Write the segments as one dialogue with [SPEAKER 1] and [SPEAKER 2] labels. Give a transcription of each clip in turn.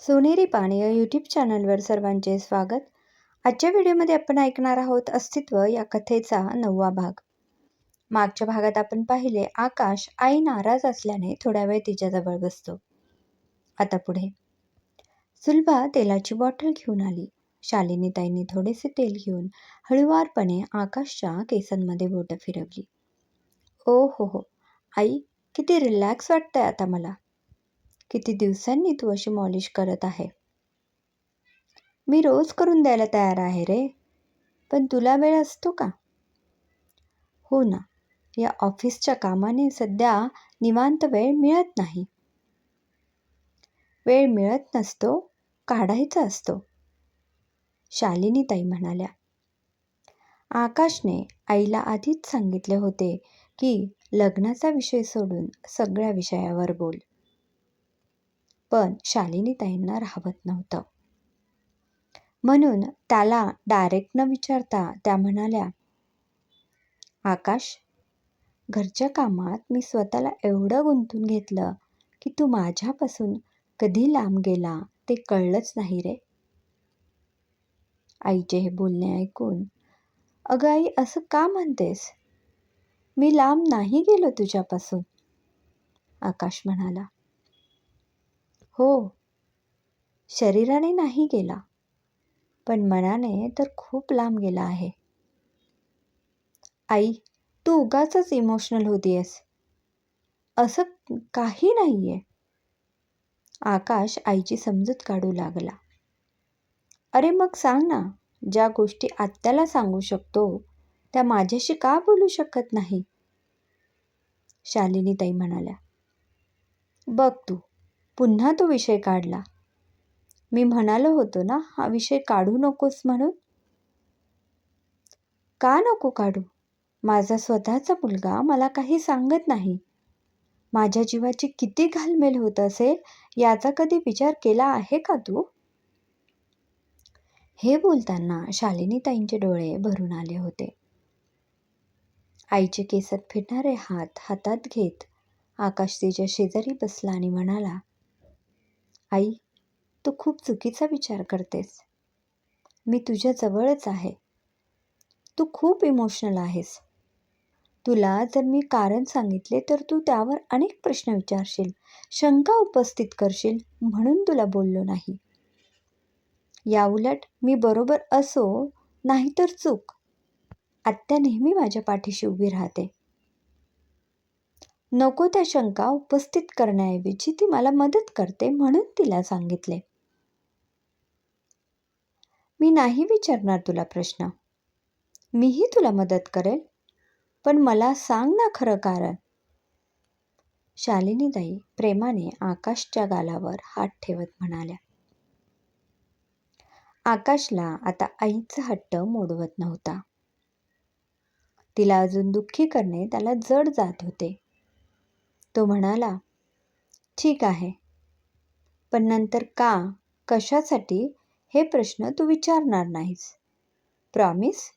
[SPEAKER 1] सोनेरी पाणी या यूट्यूब चॅनलवर सर्वांचे स्वागत. आजच्या व्हिडिओमध्ये आपण ऐकणार आहोत अस्तित्व या कथेचा नववा भाग. मागच्या भागात आपण पाहिले आकाश आई नाराज असल्याने थोड्या वेळ तिच्याजवळ बसतो. आता पुढे. सुलभा तेलाची बॉटल घेऊन आली. शालिनी ताईंनी थोडेसे तेल घेऊन हळुवारपणे आकाशच्या केसांमध्ये बोटं फिरवली. ओ हो हो. आई किती रिलॅक्स वाटतंय आता मला. किती दिवसांनी तू अशी मॉलिश करत आहे? मी रोज करून द्यायला तयार आहे रे. पण तुला वेळ असतो का? हो ना. या ऑफिसच्या कामाने सध्या निवांत वेळ मिळत नाही. वेळ मिळत नसतो काढायचा असतो. शालिनी ताई म्हणाल्या. आकाशने आईला आधीच सांगितले होते की लग्नाचा विषय सोडून सगळ्या विषयावर बोल. पण शालिनीताईंना राहवत नव्हतं. म्हणून त्याला डायरेक्ट न विचारता त्या म्हणाल्या आकाश घरच्या कामात मी स्वतःला एवढं गुंतून घेतलं की तू माझ्यापासून कधी लांब गेला ते कळलंच नाही रे. आईचे हे बोलणे ऐकून अगं आई असं का म्हणतेस? मी लांब नाही गेलो तुझ्यापासून. आकाश म्हणाला हो. शरीराने नाही गेला पण मनाने तर खूप लांब गेला आहे. आई तू उगाच इमोशनल होतीयस. असं काही नाही आहे आकाश आईची समजूत काढू लागला. अरे मग सांग ना ज्या गोष्टी आत्याला सांगू शकतो त्या माझ्याशी का बोलू शकत नाही? शालिनी ताई म्हणाल्या. बघ तू पुन्हा तो विषय काढला. मी म्हणालो होतो ना हा विषय काढू नकोस म्हणून? का नको काढू? माझा स्वतःचा मुलगा मला काही सांगत नाही. माझ्या जीवाची किती घालमेल होत असेल याचा कधी विचार केला आहे का तू? हे बोलताना शालिनी ताईंचे डोळे भरून आले होते. आईचे केसात फिरणारे हात हातात घेत आकाश तिच्या शेजारी बसला आणि म्हणाला आई तू खूप चुकीचा विचार करतेस. मी तुझ्या जवळच आहे. तू खूप इमोशनल आहेस. तुला जर मी कारण सांगितले तर तू त्यावर अनेक प्रश्न विचारशील शंका उपस्थित करशील म्हणून तुला बोललो नाही. याउलट मी बरोबर असो नाहीतर चूक. आत्या नेहमी माझ्या पाठीशी उभी राहते. नको त्या शंका उपस्थित करण्याऐवजी ती मला मदत करते म्हणून तिला सांगितले. मी नाही विचारणार तुला प्रश्न. मीही तुला मदत करेल. पण मला सांग ना खरं कारण. शालिनीताई प्रेमाने आकाशच्या गालावर हात ठेवत म्हणाल्या. आकाशला आता आईचा हट्ट मोडवत नव्हता. तिला अजून दुःखी करणे त्याला जड जात होते. तो म्हणाला ठीक आहे. पण नंतर का कशासाठी हे प्रश्न तू विचारणार नाहीस? प्रॉमिस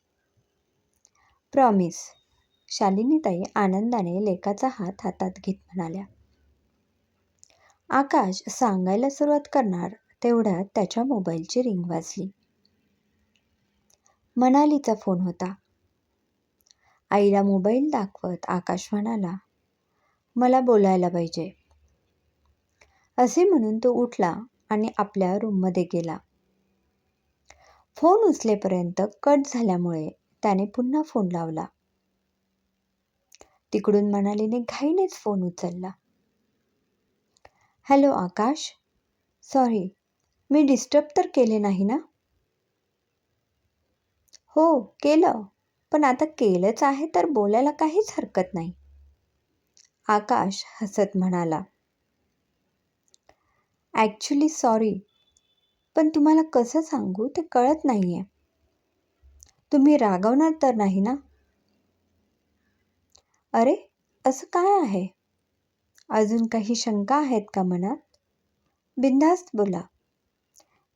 [SPEAKER 1] प्रॉमिस शालिनीताई आनंदाने लेकाचा हात हातात घेत म्हणाल्या. आकाश सांगायला सुरुवात करणार तेवढ्यात त्याच्या मोबाईलची रिंग वाजली. मनालीचा फोन होता. आईला मोबाईल दाखवत आकाश म्हणाला मला बोलायला पाहिजे. असे म्हणून तो उठला आणि आपल्या रूममध्ये गेला. फोन उचलेपर्यंत कट झाल्यामुळे त्याने पुन्हा फोन लावला. तिकडून मनालीने घाईनेच फोन उचलला. हॅलो आकाश. सॉरी मी डिस्टर्ब तर केले नाही ना? हो केलं पण आता केलंच आहे तर बोलायला काहीच हरकत नाही. आकाश हसत म्हणाला ॲक्च्युली सॉरी पण तुम्हाला कसं सांगू? ते कळत नाही आहे तुम्ही रागवणार तर नाही ना? अरे असं काय आहे? अजून काही शंका आहेत का मनात? बिंदास्त बोला.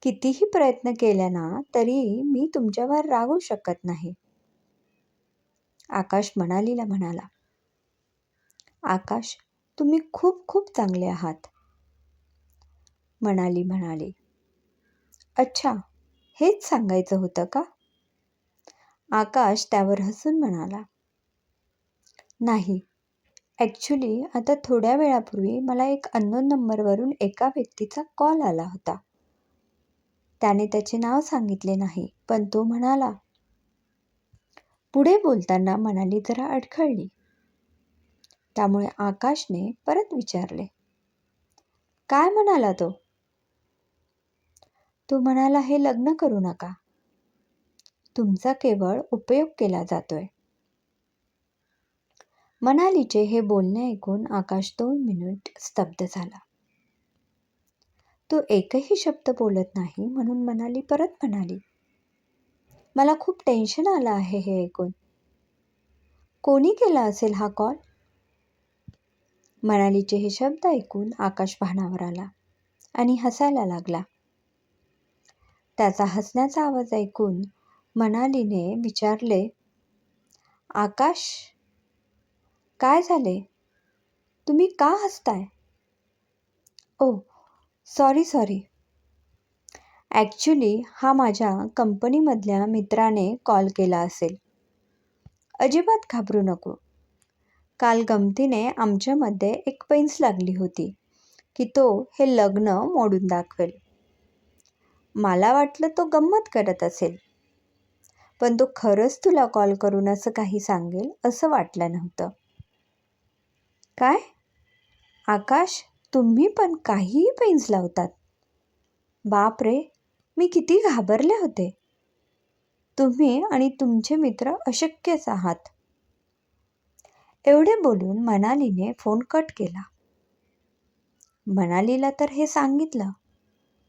[SPEAKER 1] कितीही प्रयत्न केला ना तरी मी तुमच्यावर रागू शकत नाही. आकाश मनालीला म्हणाला आकाश तुम्ही खूप खूप चांगले आहात. मनाली म्हणाली. अच्छा हेच सांगायचं होतं का? आकाश त्यावर हसून म्हणाला. नाही ॲक्च्युली आता थोड्या वेळापूर्वी मला एक अननोन नंबरवरून एका व्यक्तीचा कॉल आला होता. त्याने त्याचे नाव सांगितले नाही पण तो म्हणाला. पुढे बोलताना मनाली जरा अडखळली. त्यामुळे आकाशने परत विचारले. काय म्हणाला तो? तो म्हणाला हे लग्न करू नका. तुमचा केवळ उपयोग केला जातोय. मनालीचे हे बोलणे ऐकून आकाश दोन मिनिट स्तब्ध झाला. तो एकही शब्द बोलत नाही म्हणून मनाली परत म्हणाली. मला खूप टेन्शन आलं आहे हे ऐकून. कोणी केला असेल हा कॉल? मनालीचे हे शब्द ऐकून आकाश भानावर आला आणि हसायला लागला. त्याचा हसण्याचा आवाज ऐकून मनालीने विचारले आकाश काय झाले? तुम्ही का हसताय? ओ सॉरी सॉरी. ॲक्च्युली हा माझ्या कंपनीमधल्या मित्राने कॉल केला असेल. अजिबात घाबरू नको. काल गमतीने आमच्यामध्ये एक पैंस लागली होती की तो हे लग्न मोडून दाखवेल. मला वाटलं तो गंमत करत असेल. पण तो खरंच तुला कॉल करून असं काही सांगेल असं वाटलं नव्हतं. काय? आकाश तुम्ही पण काहीही पैंस लावतात. बाप रे मी किती घाबरले होते. तुम्ही आणि तुमचे मित्र अशक्यच आहात. एवढे बोलून मनालीने फोन कट केला. मनालीला तर हे सांगितलं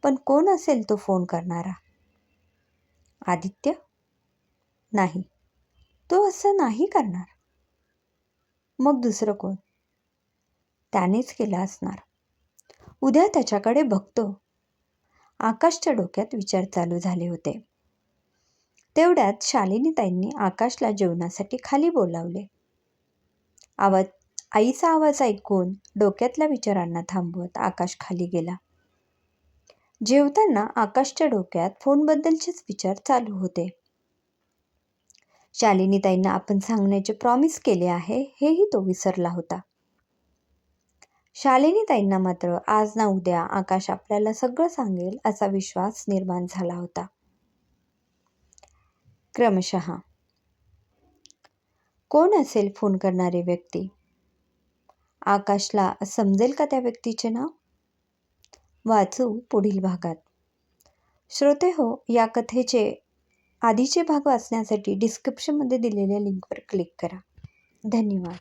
[SPEAKER 1] पण कोण असेल तो फोन करणारा? आदित्य? नाही. तो असं नाही करणार. मग दुसरं कोण? त्यानेच केला असणार. उद्या त्याच्याकडे बघतो. आकाशच्या डोक्यात विचार चालू झाले होते. तेवढ्यात शालिनीताईंनी आकाशला जेवणासाठी खाली बोलावले. आवाज आईचा आवाज ऐकून डोक्यातल्या विचारांना थांबवत आकाश खाली गेला. जेवताना आकाशच्या डोक्यात फोनबद्दलचेच विचार चालू होते. शालिनीताईंना आपण सांगण्याचे प्रॉमिस केले आहे हेही तो विसरला होता. शालिनीताईंना मात्र आज ना उद्या आकाश आपल्याला सगळं सांगेल असा विश्वास निर्माण झाला होता. क्रमशः कोण असेल फोन करणारी व्यक्ती? आकाशला समजेल का त्या व्यक्तीचे नाव? वाचू पुढील भागात. श्रोते हो या कथेचे आधीचे भाग वाचण्यासाठी डिस्क्रिप्शनमध्ये दिलेल्या लिंकवर क्लिक करा. धन्यवाद.